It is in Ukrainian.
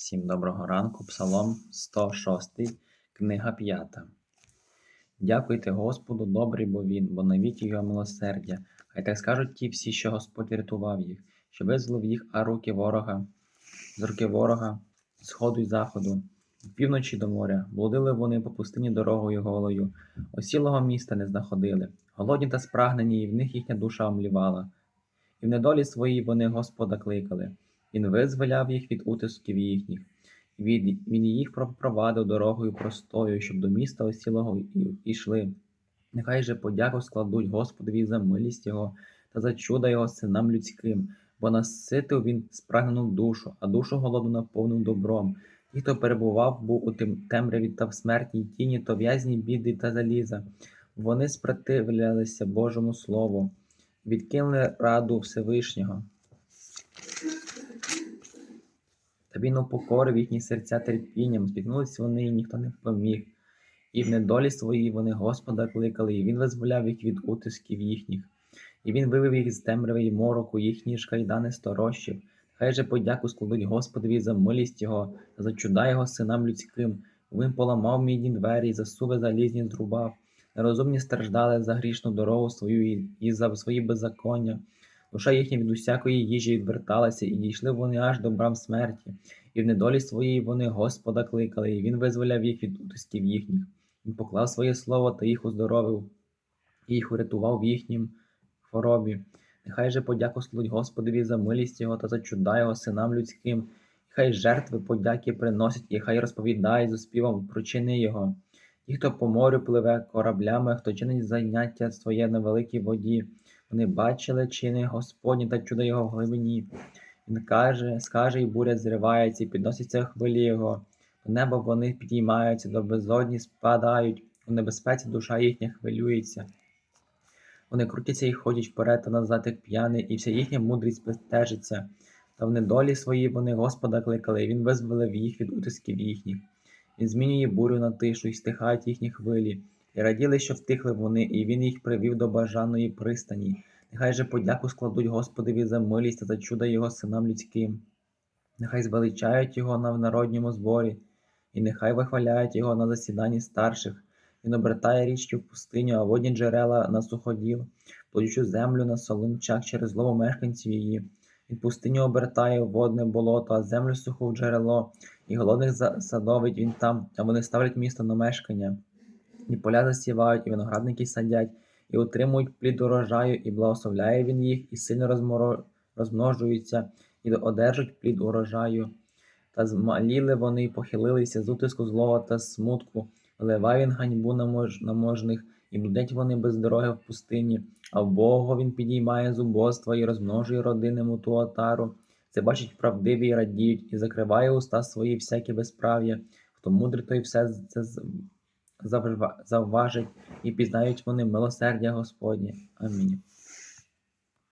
Всім доброго ранку, Псалом 106, книга 5. Дякуйте Господу, добрий бо Він, бо навіки його милосердя. Хай так скажуть ті всі, що Господь рятував їх, що визволив їх, а руки ворога, з руки ворога, сходу й заходу, півночі до моря. Блудили вони по пустині дорогою голою, осілого міста не знаходили, голодні та спрагнені, і в них їхня душа омлівала. І в недолі своїй вони Господа кликали. Він визволяв їх від утисків їхніх, від, він їх провадив дорогою простою, щоб до міста осілого йшли. Нехай же подяку складуть Господові за милість Його та за чуда Його синам людським, бо наситив він спрагнену душу, а душу голоду наповнив добром. Ті, хто перебував, був у тим темряві та в смертній тіні, то в'язні біди та заліза. Вони спротивлялися Божому Слову, відкинули раду Всевишнього. Та він упокорив їхні серця терпінням, спіткнулись вони, і ніхто не поміг. І в недолі своїй вони Господа кликали, і він визволяв їх від утисків їхніх. І він вивів їх з темряви й мороку, їхні ж кайдани сторощив. Хай же подяку складуть Господові за милість Його за чуда Його синам людським. Він поламав мідні двері, засуви залізні зрубав. Нерозумні страждали за грішну дорогу свою і за свої беззаконня. Душа їхня від усякої їжі відверталася, і дійшли вони аж до брам смерті. І в недолі своїй вони Господа кликали, і він визволяв їх від утисків їхніх. Він поклав своє слово та їх оздоровив, і їх урятував в їхнім хворобі. Нехай же подяку складуть Господові за милість Його та за чуда Його синам людським. І хай жертви подяки приносять, і хай розповідають з співом про чини Його. Ті, хто по морю пливе кораблями, хто чинить заняття своє на великій воді. Вони бачили чини Господні та чудо Його в глибині. Він каже, скаже, і буря зривається, і підносяться хвилі Його. До неба вони підіймаються, до безодні спадають, у небезпеці душа їхня хвилюється. Вони крутяться і ходять вперед та назад, як п'яний, і вся їхня мудрість безтежиться. Та в недолі своїй вони Господа кликали, і він визволив їх від утисків їхніх. Він змінює бурю на тишу, і стихають їхні хвилі. І раділи, що втихли вони, і він їх привів до бажаної пристані. Нехай же подяку складуть Господові за милість та за чудо Його синам людським. Нехай звеличають Його на народньому зборі, і нехай вихваляють Його на засіданні старших. Він обертає річки в пустиню, а водні джерела на суходіл, плодючу землю на солончак через злову мешканців її. Він пустиню обертає водне болото, а землю суху в джерело, і голодних за- садовить він там, а вони ставлять місто на мешкання. І поля засівають, і виноградники садять, і отримують плід урожаю, і благословляє він їх, і сильно розморо... розмножуються, і одержать плід урожаю. Та змаліли вони, і похилилися з утиску злого та смутку, вливає він ганьбу на, мож... на можних, і блудять вони без дороги в пустині, а в Бога він підіймає зубоства і розмножує родини муту отару. Це бачать правдиві і радіють, і закриває уста свої всякі безправ'я. Хто мудрий, той все це з- завжва- завважить, і пізнають вони милосердя Господнє. Амінь.